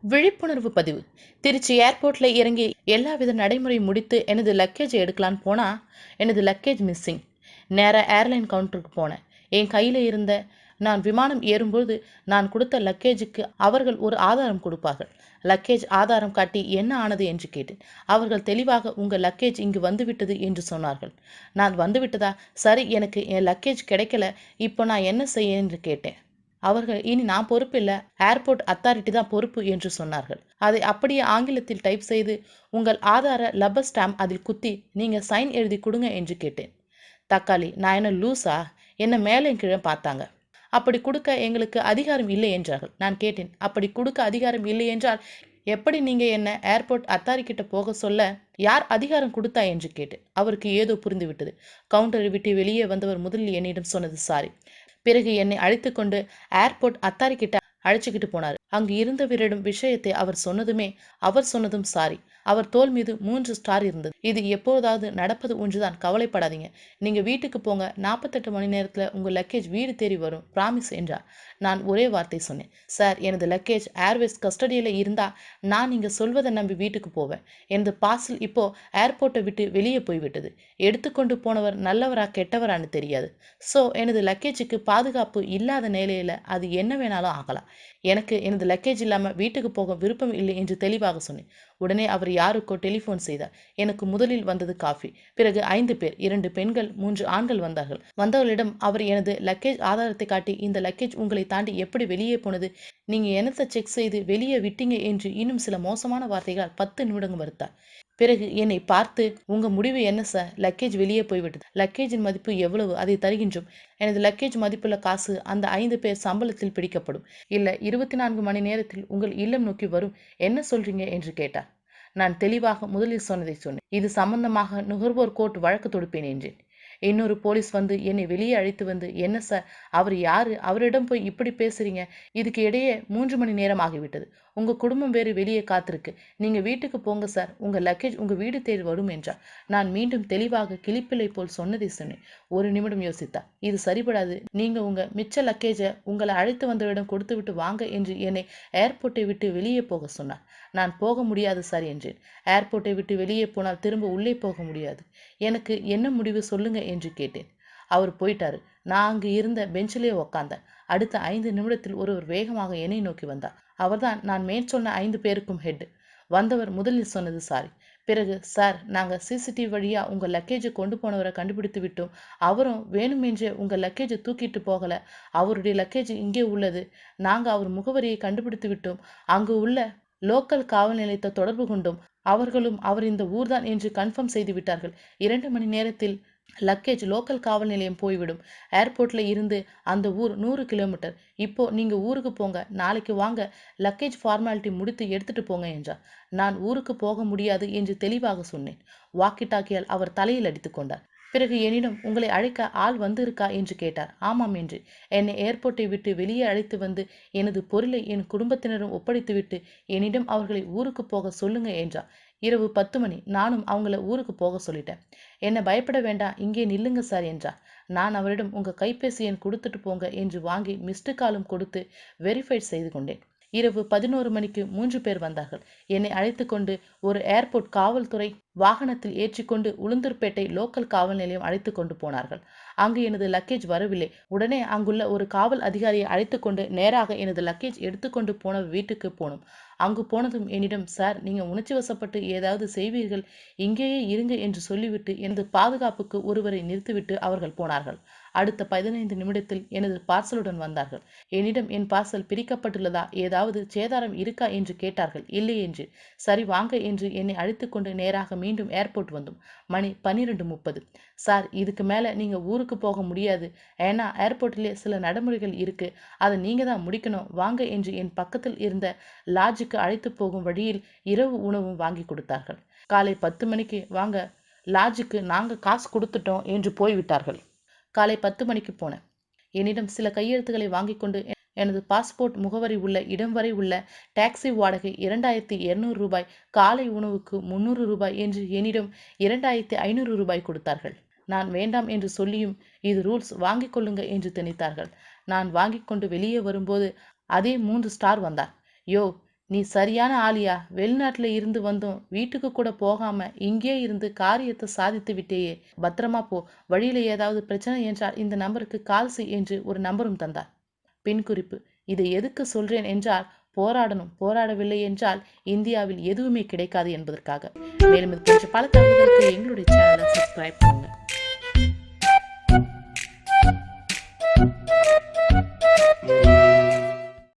விழிப்புணர்வு பதிவு. திருச்சி ஏர்போர்ட்டில் இறங்கி எல்லாவித நடைமுறை முடித்து எனது லக்கேஜ் எடுக்கலான்னு போனால் எனது லக்கேஜ் மிஸ்ஸிங் நேராக ஏர்லைன் கவுண்டருக்கு போனேன். என் கையில் இருந்த நான் விமானம் ஏறும்போது நான் கொடுத்த லக்கேஜுக்கு அவர்கள் ஒரு ஆதாரம் கொடுப்பார்கள். லக்கேஜ் ஆதாரம் காட்டி என்ன ஆனது என்று கேட்டேன். அவர்கள் தெளிவாக உங்கள் லக்கேஜ் இங்கு வந்துவிட்டது என்று சொன்னார்கள். நான் வந்துவிட்டதா? சரி எனக்கு என் லக்கேஜ் கிடைக்கல. இப்போ நான் என்ன செய்ய? என்று கேட்டேன். அவர்கள் இனி நான் பொறுப்பு இல்லை. ஏர்போர்ட் அத்தாரிட்டி தான் பொறுப்பு என்று சொன்னார்கள். அதை அப்படியே ஆங்கிலத்தில் டைப் செய்து உங்கள் ஆதார லப்பர் ஸ்டாம்ப் அதில் குத்தி நீங்கள் சைன் எழுதி கொடுங்க என்று கேட்டேன். தக்காளி நான் என்ன லூஸா என்ன மேலே கீழே பார்த்தாங்க? அப்படி கொடுக்க எங்களுக்கு அதிகாரம் இல்லை என்றார்கள். நான் கேட்டேன் அப்படி கொடுக்க அதிகாரம் இல்லை என்றால் எப்படி நீங்கள் என்ன ஏர்போர்ட் அத்தாரி கிட்ட போக சொல்ல யார் அதிகாரம் கொடுத்தா? என்று கேட்டு அவருக்கு ஏதோ புரிந்துவிட்டது. கவுண்டரை விட்டு வெளியே வந்தவர் முதலில் என்னிடம் சொன்னது சாரி. பிறகு என்னை அழைத்து கொண்டு ஏர்போர்ட் அத்தாரி கிட்ட அழைச்சிக்கிட்டு போனார். அங்கு இருந்தவரிடம் விஷயத்தை அவர் சொன்னதுமே அவர் சொன்னதும் சாரி. அவர் தோல் மீது மூன்று ஸ்டார் இருந்தது. இது எப்போதாவது நடப்பது ஒன்றுதான். கவலைப்படாதீங்க. நீங்க வீட்டுக்கு போங்க. நாற்பத்தெட்டு மணி நேரத்தில் உங்க லக்கேஜ் வீடு தேடி வரும். ப்ராமிஸ் என்றார். நான் ஒரே வார்த்தை சொன்னேன். சார் எனது லக்கேஜ் ஏர்வேஸ் கஸ்டடியில் இருந்தா நான் நீங்க சொல்வதை நம்பி வீட்டுக்கு போவேன். எனது பார்சல் இப்போ ஏர்போர்ட்டை விட்டு வெளியே போய்விட்டது. எடுத்துக்கொண்டு போனவர் நல்லவரா கெட்டவரான்னு தெரியாது. ஸோ எனது லக்கேஜுக்கு பாதுகாப்பு இல்லாத நிலையில அது என்ன வேணாலும் ஆகலாம். எனக்கு எனது லக்கேஜ் இல்லாமல் வீட்டுக்கு போக விருப்பம் இல்லை என்று தெளிவாக சொன்னேன். உடனே அவர் யாருக்கோ டெலிஃபோன் செய்தார். எனக்கு முதலில் வந்தது காஃபி. பிறகு ஐந்து பேர் இரண்டு பெண்கள் மூன்று ஆண்கள் வந்தார்கள். வந்தவர்களிடம் அவர் எனது லக்கேஜ் ஆதாரத்தை காட்டி இந்த லக்கேஜ் உங்களை தாண்டி எப்படி வெளியே போனது? நீங்கள் என்னத்தை செக் செய்து வெளியே விட்டீங்க என்று இன்னும் சில மோசமான வார்த்தைகள் பத்து நிமிடங்கள் வருத்தார் பிறகு என்னை பார்த்து உங்க முடிவு என்ன சார் லக்கேஜ் வெளியே போய்விட்டது. லக்கேஜின் மதிப்பு எவ்வளவு? அதை தருகின்றோம். எனது லக்கேஜ் மதிப்புள்ள காசு அந்த ஐந்து பேர் சம்பளத்தில் பிடிக்கப்படும். இல்லை இருபத்தி நான்கு மணி நேரத்தில் உங்கள் இல்லம் நோக்கி வரும். என்ன சொல்றீங்க? என்று கேட்டார் நான் தெளிவாக முதலில் சொன்னதை சொன்னேன். இது சம்பந்தமாக நுகர்வோர் கோர்ட் வழக்கு தொடுப்பேன் என்றேன். இன்னொரு போலீஸ் வந்து என்னை வெளியே அழைத்து வந்து என்ன சார் அவர் யாரு? அவரிடம் போய் இப்படி பேசுறீங்க? இதுக்கு இடையே மூன்று மணி நேரம் ஆகிவிட்டது. உங்க குடும்பம் வேறு வெளியே காத்திருக்கு. நீங்க வீட்டுக்கு போங்க சார். உங்க லக்கேஜ் உங்க வீடு தேடி வரும் என்றார் நான் மீண்டும் தெளிவாக கிளிப்பிள்ளை போல் சொன்னதை சொன்னேன். ஒரு நிமிடம் யோசித்தா இது சரிபடாது. நீங்க உங்க மிச்ச லக்கேஜை உங்களை அழைத்து வந்தவரிடம் கொடுத்து விட்டு வாங்க என்று என்னை ஏர்போர்ட்டை விட்டு வெளியே போக சொன்னார் நான் போக முடியாது சார் என்றேன். ஏர்போர்ட்டை விட்டு வெளியே போனால் திரும்ப உள்ளே போக முடியாது. எனக்கு என்ன முடிவு சொல்லுங்க என்று கேட்டேன். அவர் போயிட்டாரு. நான் அங்கு இருந்த பெஞ்சிலே உக்காந்தேன். அடுத்த ஐந்து நிமிடத்தில் ஒருவர் வேகமாக என்னை நோக்கி வந்தார். அவர்தான் நான் மேற்சொன்ன ஐந்து பேருக்கும் ஹெட் வந்தவர் முதலில் சொன்னது சாரி. பிறகு சார் நாங்கள் சிசிடிவி வழியாக உங்கள் லக்கேஜை கொண்டு போனவரை கண்டுபிடித்து விட்டோம். அவரும் வேணுமென்றே உங்கள் லக்கேஜை தூக்கிட்டு போகலை. அவருடைய லக்கேஜ் இங்கே உள்ளது. நாங்கள் அவர் முகவரியை கண்டுபிடித்து விட்டோம். அங்கு உள்ள லோக்கல் காவல் நிலையத்தை தொடர்பு கொண்டோம். அவர்களும் அவர் இந்த ஊர்தான் என்று கன்ஃபார்ம் செய்து விட்டார்கள். இரண்டு மணி நேரத்தில் லக்கேஜ் லோக்கல் காவல் நிலையம் போய்விடும். ஏர்போர்ட்டில் இருந்து அந்த ஊர் நூறு கிலோமீட்டர் இப்போ நீங்கள் ஊருக்கு போங்க நாளைக்கு வாங்க லக்கேஜ் ஃபார்மாலிட்டி முடித்து எடுத்துட்டு போங்க என்றார் நான் ஊருக்கு போக முடியாது என்று தெளிவாக சொன்னேன். வாக்கி டாக்கியால் அவர் தலையில் அடித்து கொண்டார். பிறகு என்னிடம் உங்களை அழைக்க ஆள் வந்திருக்கா? என்று கேட்டார். ஆமாம் என்று. என்னை ஏர்போர்ட்டை விட்டு வெளியே அழைத்து வந்து எனது பொருளை என் குடும்பத்தினரும் ஒப்படைத்துவிட்டு என்னிடம் அவர்களை ஊருக்கு போக சொல்லுங்க என்றார் இரவு பத்து மணி. நானும் அவங்கள ஊருக்கு போக சொல்லிட்டேன். என்னை பயப்பட வேண்டாம். இங்கே நில்லுங்க சார் என்றார் நான் அவரிடம் உங்கள் கைபேசி எண் கொடுத்துட்டு போங்க என்று வாங்கி மிஸ்டு காலும் கொடுத்து வெரிஃபைட் செய்து கொண்டேன். இரவு பதினோரு மணிக்கு மூன்று பேர் வந்தார்கள். என்னை அழைத்து கொண்டு ஒரு ஏர்போர்ட் காவல்துறை வாகனத்தில் ஏற்றிக்கொண்டு உளுந்தூர்பேட்டை லோக்கல் காவல் நிலையம் அழைத்து கொண்டு போனார்கள். அங்கு எனது லக்கேஜ் வரவில்லை. உடனே அங்குள்ள ஒரு காவல் அதிகாரியை அழைத்து கொண்டு நேராக எனது லக்கேஜ் எடுத்துக்கொண்டு போன வீட்டுக்கு போனோம். அங்கு போனதும் என்னிடம் சார் நீங்கள் உணர்ச்சி வசப்பட்டு ஏதாவது செய்வீர்கள். இங்கேயே இருங்க என்று சொல்லிவிட்டு எனது பாதுகாப்புக்கு ஒருவரை நிறுத்திவிட்டு அவர்கள் போனார்கள். அடுத்த பதினைந்து நிமிடத்தில் எனது பார்சலுடன் வந்தார்கள். என்னிடம் என் பார்சல் பிரிக்கப்பட்டுள்ளதா? ஏதாவது சேதாரம் இருக்கா? என்று கேட்டார்கள். இல்லை என்று. சரி வாங்க என்று என்னை அழைத்து கொண்டு நேராக மீண்டும் ஏர்போர்ட் வந்தோம். மணி பன்னிரெண்டு முப்பது. சார் இதுக்கு மேலே நீங்கள் ஊருக்கு போக முடியாது. ஏன்னா ஏர்போர்ட்லேயே சில நடைமுறைகள் இருக்குது அதை நீங்கள் தான் முடிக்கணும். வாங்க என்று என் பக்கத்தில் இருந்த லாட்ஜுக்கு அழைத்து போகும் வழியில் இரவு உணவும் வாங்கி கொடுத்தார்கள். காலை பத்து மணிக்கு வாங்க லாட்ஜுக்கு நாங்கள் காசு கொடுத்துட்டோம் என்று போய்விட்டார்கள். காலை பத்து மணிக்கு போனேன். என்னிடம் சில கையெழுத்துக்களை வாங்கி கொண்டு எனது பாஸ்போர்ட் முகவரி உள்ள இடம் வரை உள்ள டாக்ஸி வாடகை இரண்டாயிரத்தி இருநூறு ரூபாய் காலை உணவுக்கு முன்னூறு ரூபாய் என்று என்னிடம் இரண்டாயிரத்தி ஐநூறு ரூபாய் கொடுத்தார்கள். நான் வேண்டாம் என்று சொல்லியும் இது ரூல்ஸ் வாங்கிக் கொள்ளுங்க என்று திணித்தார்கள். நான் வாங்கி கொண்டு வெளியே வரும்போது அதே மூன்று ஸ்டார் வந்தார். யோ நீ சரியான ஆளியா? வெளிநாட்டில் இருந்து வந்தும் வீட்டுக்கு கூட போகாம இங்கே இருந்து காரியத்தை சாதித்து விட்டேயே. பத்திரமா போ. வழியில் ஏதாவது பிரச்சனை என்றால் இந்த நம்பருக்கு கால் செய் என்று ஒரு நம்பரும் தந்தார். பின் குறிப்பு. இதை எதுக்கு சொல்றேன் என்றால் போராடணும் போராடவில்லை என்றால் இந்தியாவில் எதுவுமே கிடைக்காது என்பதற்காக. மேலும் இது போன்ற பல தகவல்களுக்கு எங்களுடைய சேனலை சப்ஸ்கிரைப் பண்ணுங்க.